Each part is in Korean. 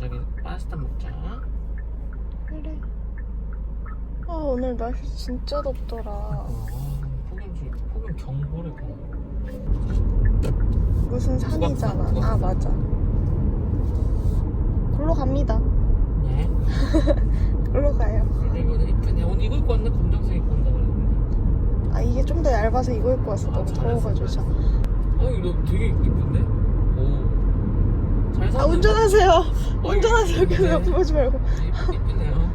저기 파스타 먹자. 그래. 아 오늘 날씨 진짜 덥더라. 어, 아, 폭염 주 폭염 경보래 그. 무슨 산이잖아. 아 맞아. 글로 갑니다. 예. 글로 가요. 이거 이쁘네. 오늘 이거 입고 왔네 검정색 입고 온다 그랬는데. 아 이게 좀 더 얇아서 이거 입고 왔어. 아, 너무 더워가지고. 어 이거 되게 이쁜데? 아. 운전하세요. 어, 운전하세요. 이쁘네. 그냥 보지 말고. 이쁘- 이쁘네요.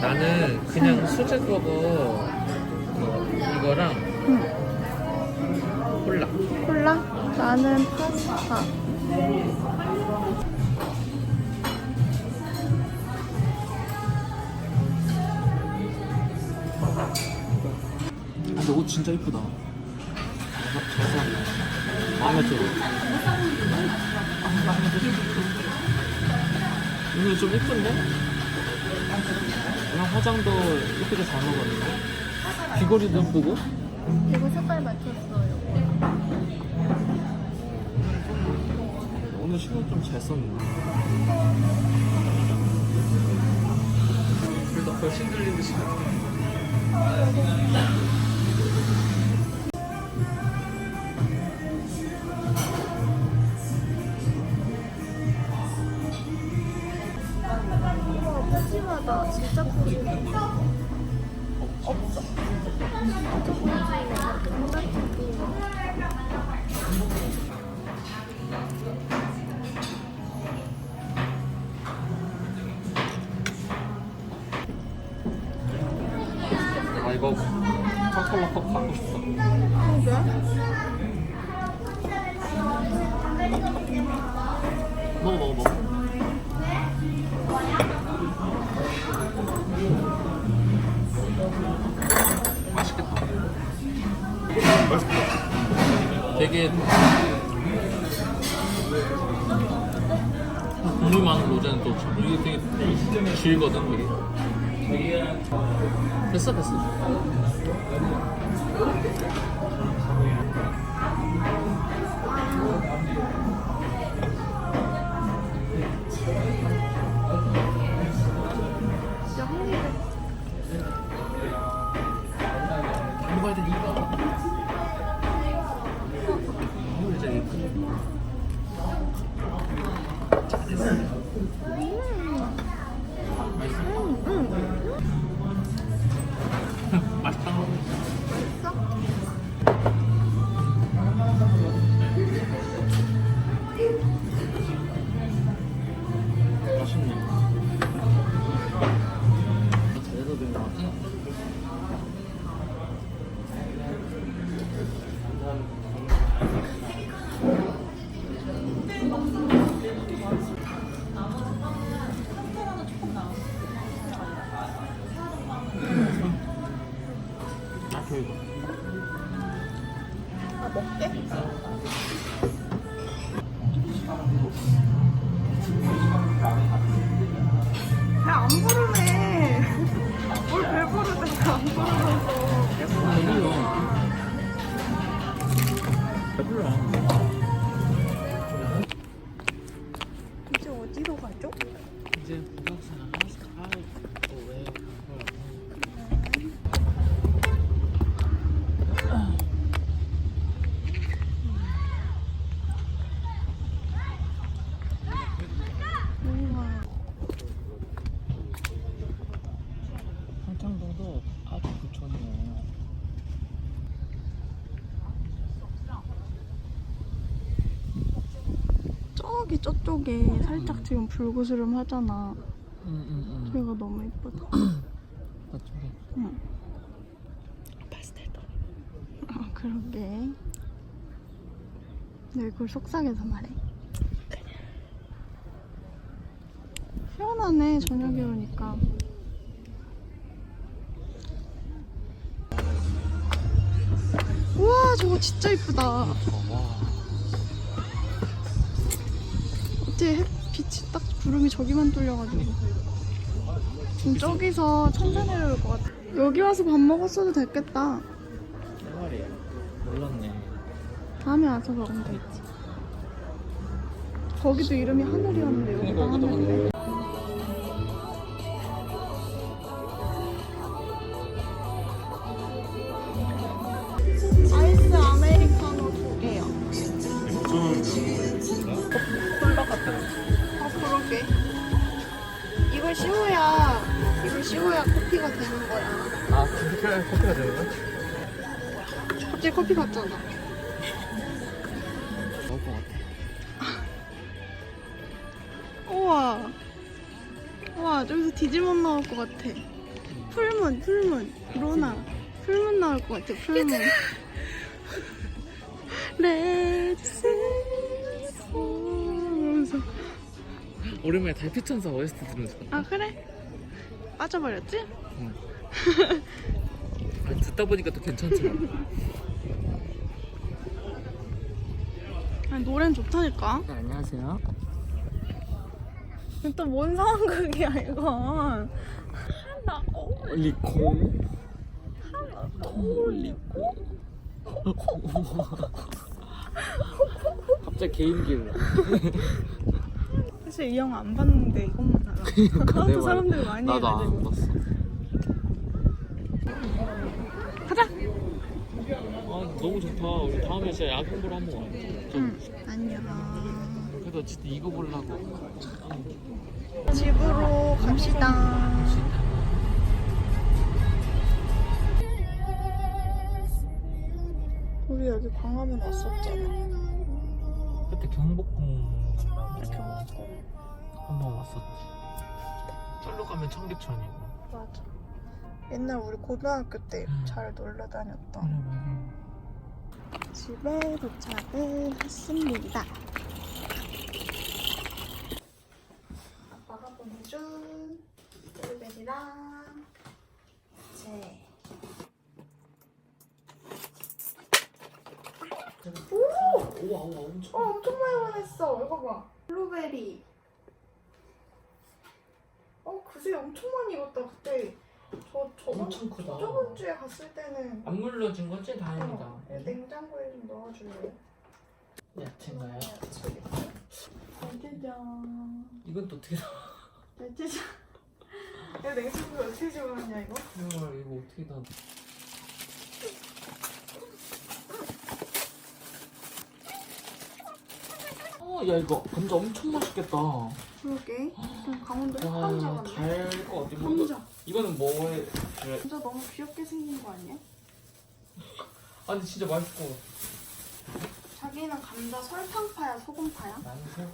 나는 그냥 수제버거 어, 근데 옷 진짜 이쁘다. 마음에 들어. 오늘 좀 이쁜데? 그냥 화장도 이쁘게 잘 먹었는데? 귀걸이도 이쁘고? 이거 색깔 맞췄어요. 오늘 신경 좀잘 썼네. 그래도 아까 신들린 듯이. 진짜. 없어. 진짜. 아, 이거 턱콜라 컵 갖고 싶어. 먹어, 되게 국물 많은 로제는 또 참, 이게 되게 질거든, 이게. 됐어, 됐어. 이거. 아 먹게? 저기 저쪽에 살짝 지금 불그스름 하잖아. 응응응. 저기가 너무 이쁘다. 저쪽에. 응. 파스텔도. 아 그러게. 내 그걸 속삭여서 말해. 시원하네 저녁에 오니까. 우와 저거 진짜 이쁘다. 와. 어떻게 햇빛이 딱 구름이 저기만 뚫려가지고 지금 저기서 천사 내려올 것 같아 여기 와서 밥 먹었어도 됐겠다 말이야. 몰랐네. 다음에 와서 먹으면 되겠지 거기도 이름이 하늘이었는데 여기도 하늘이네 커피가 되는 거야? 갑자기 커피 같잖아 먹을 것 같아. 우와 우와 저기서 디지몬 나올 것 같아 풀문 풀문 로나 풀문 나올 것 같아 풀문 Let's 이러면서 오랜만에 달빛 천사 OST 들은 줄 알았다. 아 그래? 빠져버렸지? 응. 아, 듣다 보니까 또 괜찮더라. 아니 노래는 좋다니까 네, 안녕하세요. 또 뭔 상황극이야 이건 하나 리코. 톨리코. 갑자기 개인기를. 사실 이 영화 안 봤는데 이것만 알아 그러니까 내 하도 말- 많이 나도 안 해가지고 봤어. 가자 아 너무 좋다. 우리 다음에 진짜 야경 보러 한번 가자. 응 안녕 그래도 어쨌든 이거 보려고. 집으로 갑시다 우리 여기 광화문 왔었잖아 그때 경복궁 경복궁 한번 왔었지. 절로 가면 청계천이고. 맞아 옛날 우리 고등학교 때 잘 놀러 다녔던 집에 도착을 했습니다. 아빠가 보내준 블루베리랑 제. 오! 우와 우와 엄청. 어, 엄청 많이 보냈어. 이거 봐. 블루베리. 어, 그새 엄청 많이 익었다. 그때 저 저번 엄청 크다. 저번 주에 갔을 때는 안 물러진 거지 다행이다. 어, 냉장고에 좀 넣어줄래? 야채인가요? 짜잔. 이건 또 어떻게 나와? 짜잔. 야 냉장고에 어떻게 집어넣냐 이거? 이거 이거 어떻게 나와? 어, 야 이거 감자 엄청 맛있겠다. 와, 그러게. 좀 강원도 감자 같네. 달거 어디 뭐 감자. 이거는 뭐에? 그래. 감자 너무 귀엽게 생긴 거 아니야? 아 근데 진짜 맛있고. 자기는 감자 설탕파야 소금파야? 나는 새우.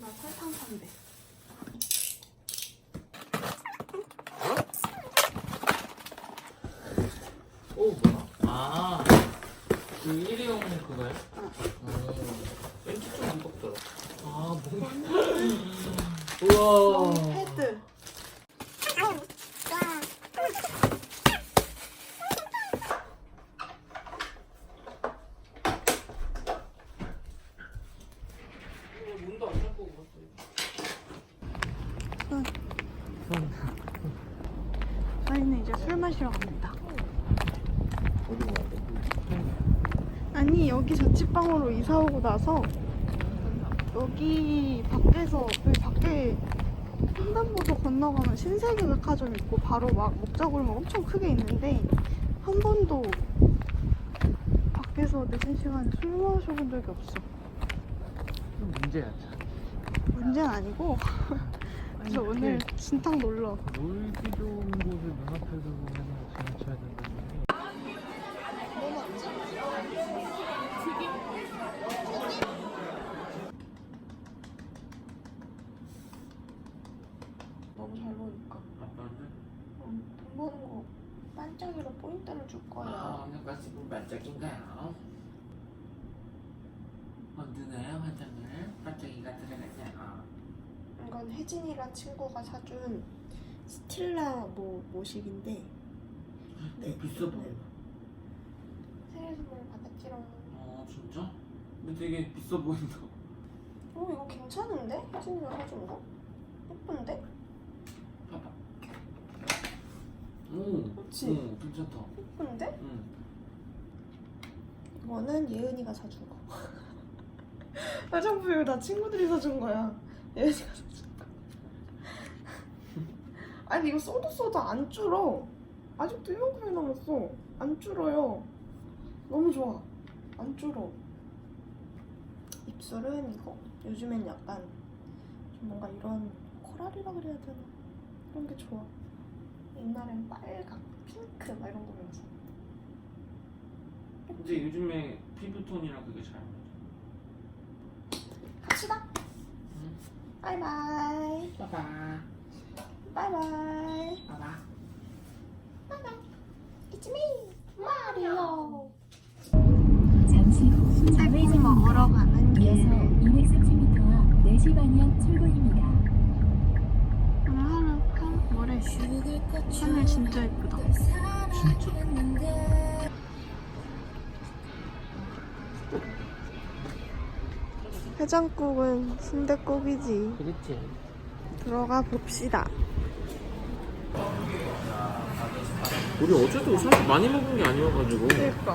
나 설탕파인데. 오 뭐야? 아, 그 일회용 그거야? 응. 어, 왠지 좀 무겁더라. 아 뭔가. 우와. 헤드. 문도 안 잠고 손. 손. 저희는 이제 술 마시러 갑니다. 아니 여기 자취방으로 나서 여기 밖에서 여기 밖에 횡단보도 건너가면 신세계 백화점 있고 바로 막 목자골목 엄청 크게 있는데 한 번도 밖에서 늦은 시간에 술 마셔본 적이 없어. 문제야. 참. 문제는 아니고 그래서 아니, 오늘 진탕 놀러. 놀기 좋은 곳을 눈앞에 두고 맨날 지나쳐야 된다는 게. 너무 잘 노니까. 아빠는 돈 버는 거 반짝이로 포인트를 줄 거야. 아, 오늘까지 좀 반짝인가요? 어느나요 화장을 반짝이가 들어가세요. 이건 혜진이란 친구가 사준 스틸라 뭐 모식인데 되게 비싸 보여. 생일 선물 받았지롱. 어 진짜? 근데 되게 비싸 보인다. 어 이거 괜찮은데? 혜진이가 사준 거? 예쁜데? 봐봐. 오, 그치? 오, 괜찮다. 예쁜데? 응. 이거는 예은이가 사준 거. 화장품 이거 다 친구들이 사준 거야. 예은이가 사준 거. 아니 이거 써도 써도 안 줄어. 아직도 이만큼이 남았어. 안 줄어요. 너무 좋아. 안 줄어. 입술은 이거. 요즘엔 약간 좀 뭔가 이런 코랄이라 그래야 되나? 이런 게 좋아. 옛날엔 빨강, 핑크 막 이런 거면서. 근데 요즘에 피부톤이랑 그게 잘 맞아. 갑시다. 응. 바이바이. 봐봐. 바이바이. 봐봐. It's me. 잠시 후 순대국 먹으러 가는 이어서 길. 230m 앞 4시 방향 출구입니다. 오늘 하루 한 모래. 하늘 진짜 예쁘다. 진짜? 해장국은 순대국이지. 그렇지. 들어가 봅시다. 우리 어제도 사실 많이 먹은 게 아니어가지고. 그러니까.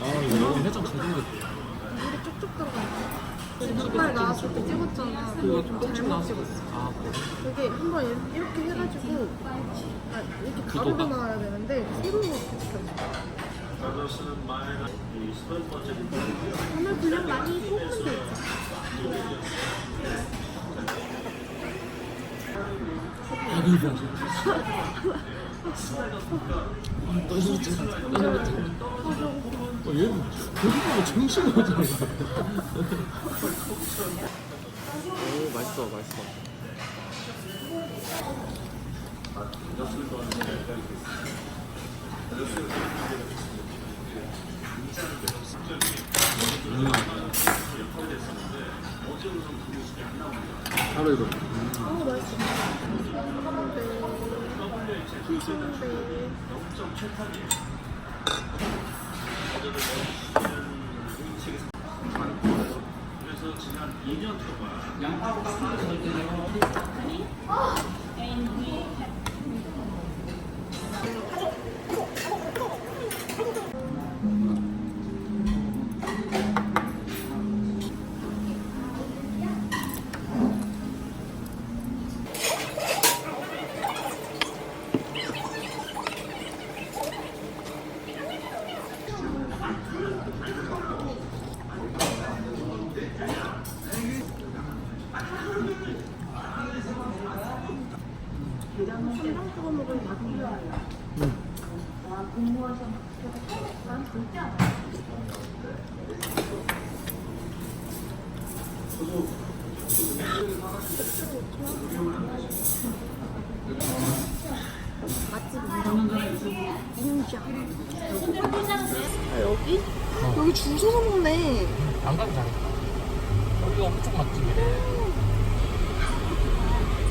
아, 이거 해장 잘생겼다. 물이 쭉쭉 들어가 있어. 족발 나왔을 때 찍었잖아. 그거 그거 좀좀 잘못. 찍었어. 아, 그래? 그게 한번 이- 이렇게 해가지고 아, 이렇게 가로로 구도가? 나와야 되는데 세로로 이렇게 찍혔어. 오늘 그냥 많이 뽑으면 되지. 어, 얘는 거기서 정신 못 차려. 오, 맛있어, 맛있어. 음. 바로 이거. 어 맛있어. 순대. 계란 구워 먹으면 맛있어. 여기? 여기 줄 서서 먹네. 안 가도 잘했다. 여기가 엄청 맛집이네.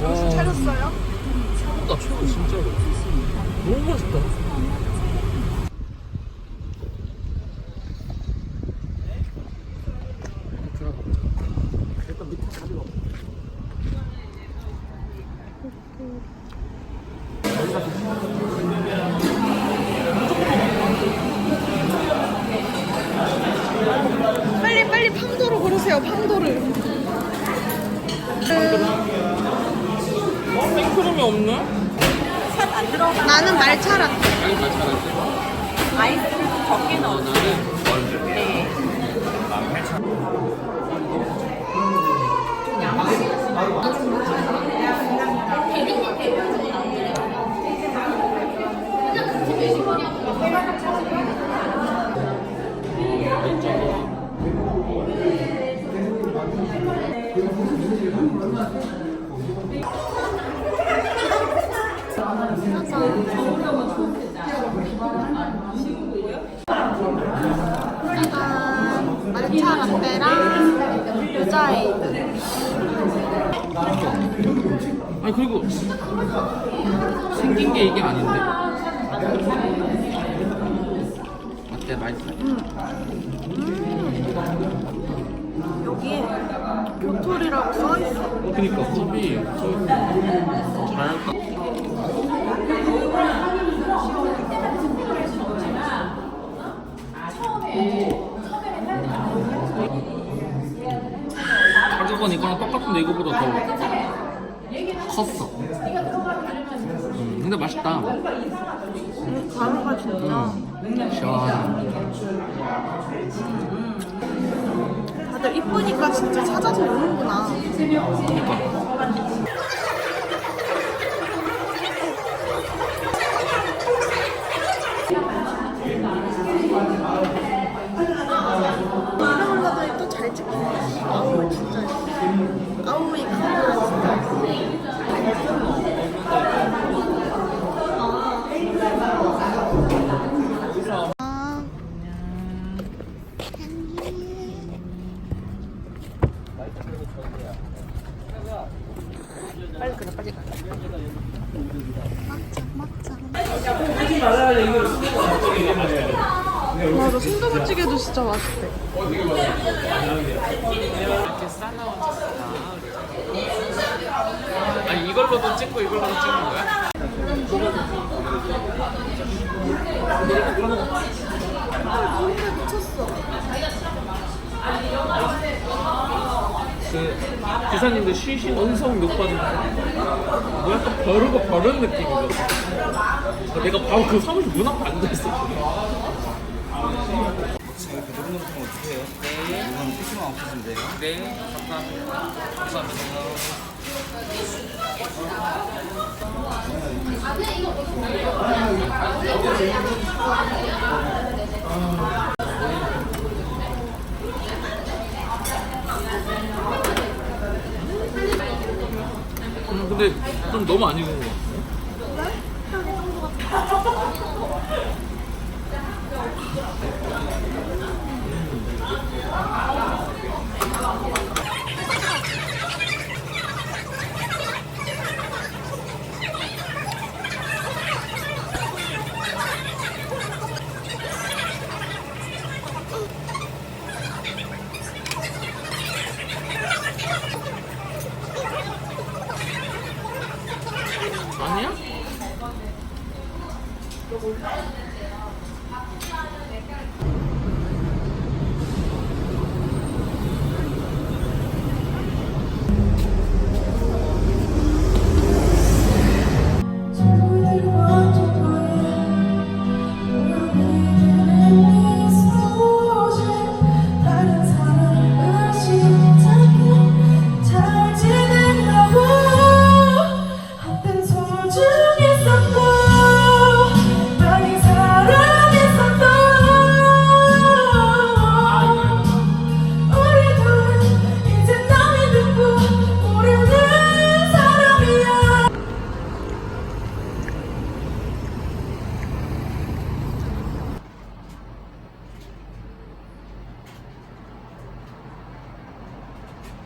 정신 차렸어요? 최고다, 최고, 진짜로. 너무 맛있다. 들어가보자. 일단 밑에 자리가 없어. 여기가 좀 빨리 빨리 팡도로 고르세요. 팡도를. 어? 생크림이 없네? 나는 말차라. 아니, 말잘할게. 아이스크림 적게 넣어. 나는 일단 말차 라떼랑 유자에이드. 아니 그리고 생긴 게 이게 아닌데 네 맛있어. 여기에 교토리라고 써있어. 그니까 컵이 잘할까? 가격은 이거랑 똑같은데 이거보다 더 컸어. 음, 근데 맛있다. 음, 가루가 진짜. 시원하네. 다들 이쁘니까 진짜 찾아서 오는구나. 그니까. 맞아 순두부찌개도 진짜 맛있대. 이렇게 싸나운 아니 이걸로도 찍고 이걸로도 찍는 거야? 미쳤어. 그 기사님들 쉬신 원성 녹받은 뭐 약간 벼르고 벼른 느낌이거든 내가 바로 그 사무실 문 앞에 앉아있어 배드민턴 어떻게 해요? 네. 이건 피시만 없으신데요? 네 감사합니다 감사합니다 음, 근데 좀 너무 안 익은 거 같아